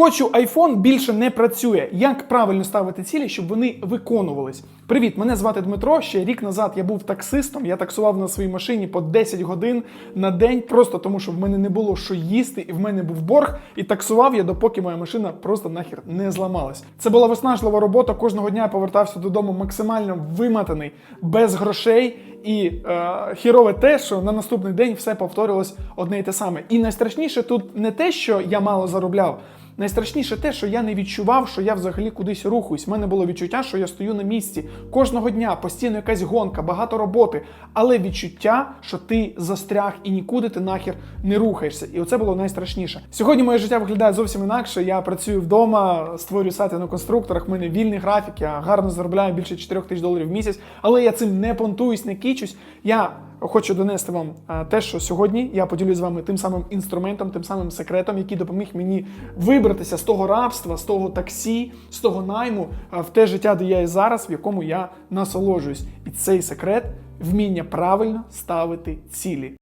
Хочу iPhone більше не працює. Як правильно ставити цілі, щоб вони виконувались? Привіт, мене звати Дмитро. Ще рік назад я був таксистом. Я таксував на своїй машині по 10 годин на день, просто тому що в мене не було що їсти, і в мене був борг. І таксував я, допоки моя машина просто нахер не зламалась. Це була виснажлива робота. Кожного дня я повертався додому максимально виматаний, без грошей. І е, хірове те, що на наступний день все повторилось одне і те саме. І найстрашніше тут не те, що я мало заробляв. Найстрашніше те, що я не відчував, що я взагалі кудись рухаюсь. У мене було відчуття, що я стою на місці кожного дня, постійно якась гонка, багато роботи, але відчуття, що ти застряг і нікуди ти нахер не рухаєшся. І оце було найстрашніше. Сьогодні моє життя виглядає зовсім інакше. Я працюю вдома, створюю сайти на конструкторах. в мене вільний графік, я гарно заробляю більше 4 тисяч доларів в місяць, але я цим не понтуюсь, не кічусь. Я хочу донести вам е, те, що сьогодні я поділюсь з вами тим самим інструментом, тим самим секретом, який допоміг мені вибратися з того рабства, з того таксі, з того найму е, в те життя, де я і зараз, в якому я насолоджуюсь. І цей секрет вміння правильно ставити цілі.